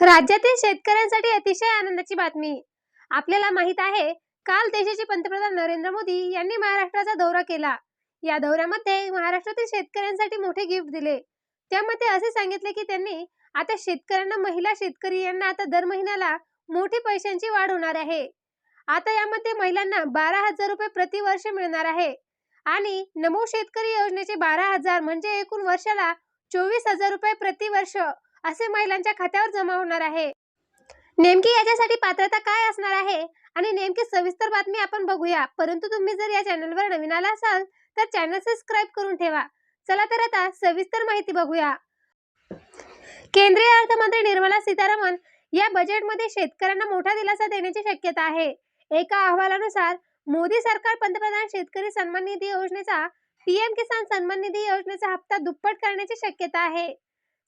राज्यातील शेतकऱ्यांसाठी अतिशय आनंदाची बातमी. आपल्याला माहीत आहे काल देशाचे पंतप्रधान नरेंद्र मोदी यांनी महाराष्ट्राचा दौरा केला. या दौऱ्यामध्ये महाराष्ट्रातील शेतकऱ्यांसाठी मोठे गिफ्ट दिले. त्यामध्ये असे सांगितले की त्यांनी आता शेतकऱ्यांना महिला शेतकरी यांना आता दर महिन्याला मोठी पैशांची वाढ होणार आहे. आता यामध्ये महिलांना बारा हजार रुपये प्रतिवर्ष मिळणार आहे. आणि नमो शेतकरी योजनेचे बारा हजार म्हणजे एकूण वर्षाला चोवीस हजार रुपये प्रतिवर्ष असे महिलांच्या खात्यावर जमा होणार आहे. नेमकी याच्यासाठी पात्रता काय असणार आहे? आणि नेमकी सविस्तर बातमी आपण बघूया. परंतु तुम्ही जर या चॅनलवर नवीन आला असाल तर चॅनल सबस्क्राईब करून ठेवा. चला तर आता सविस्तर माहिती बघूया. केंद्रीय अर्थमंत्री निर्मला सीतारामन या बजेटमध्ये शेतकऱ्यांना मोठा दिलासा देण्याची शक्यता आहे. एका अहवालानुसार मोदी सरकार पंतप्रधान शेतकरी सन्मान निधी योजनेचा पीएम किसान सन्मान निधी योजनेचा हप्ता दुप्पट करण्याची शक्यता आहे.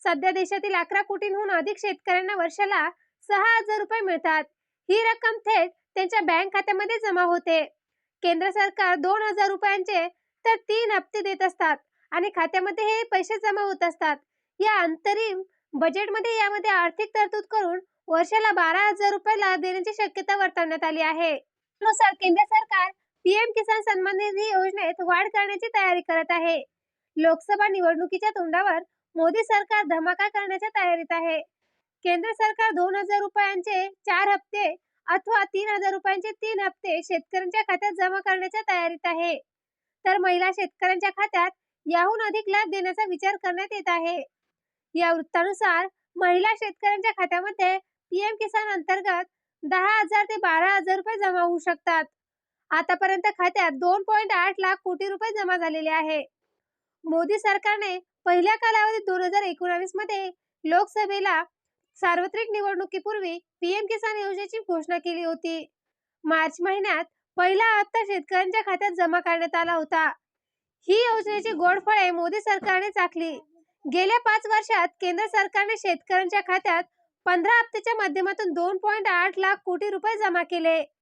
सध्या देशातील अकरा कोटींहून अधिक शेतकऱ्यांना वर्षाला सहा हजार रुपये मिळतात. ही रक्कम थेट त्यांच्या बँक खात्यामध्ये जमा होते. केंद्र सरकार दोन हजार रुपयांचे तर तीन हप्ते देत असतात आणि खात्यामध्ये हे पैसे जमा होत असतात. या अंतरिम बजेटमध्ये यामध्ये आर्थिक तरतूद करून वर्षाला बारा हजार रुपये लाभ देण्याची शक्यता वर्तवण्यात आली आहे. नुसार केंद्र सरकार पीएम किसान सन्मान निधी योजनेत वाढ करण्याची तयारी करत आहे. लोकसभा निवडणुकीच्या तोंडावर मोदी सरकार धमाका करण्याच्या तयारीत आहे. केंद्र सरकार दोन हजार रुपयांचे चार हप्ते अथवा तीन हजार रुपयांचे तीन हप्ते शेतकऱ्यांच्या खात्यात जमा करण्याच्या तयारीत आहे. तर महिला शेतकऱ्यांच्या खात्यात याहून अधिक लाभ देण्याचा विचार करण्यात येत आहे. या वृत्तानुसार महिला शेतकऱ्यांच्या खात्यामध्ये पीएम किसान अंतर्गत दहा हजार ते बारा हजार रुपये जमा होऊ शकतात. आतापर्यंत खात्यात दोन पॉईंट आठ लाख कोटी रुपये जमा झालेले आहे. मोदी सरकारने पहिल्या कालावधीत दोन हजार एकोणावीसमध्ये लोकसभेला सार्वत्रिक निवडणुकीपूर्वी पीएम किसान योजनेची घोषणा केली होती. मार्च महिन्यात पहिला हप्ता शेतकऱ्यांच्या खात्यात जमा करण्यात आला होता. ही योजनेची गोड फळे मोदी सरकारने चाखली गेल्या पाच वर्षात केंद्र सरकारने शेतकऱ्यांच्या खात्यात पंधरा हप्त्याच्या माध्यमातून दोन पॉईंट आठ लाख कोटी रुपये जमा केले.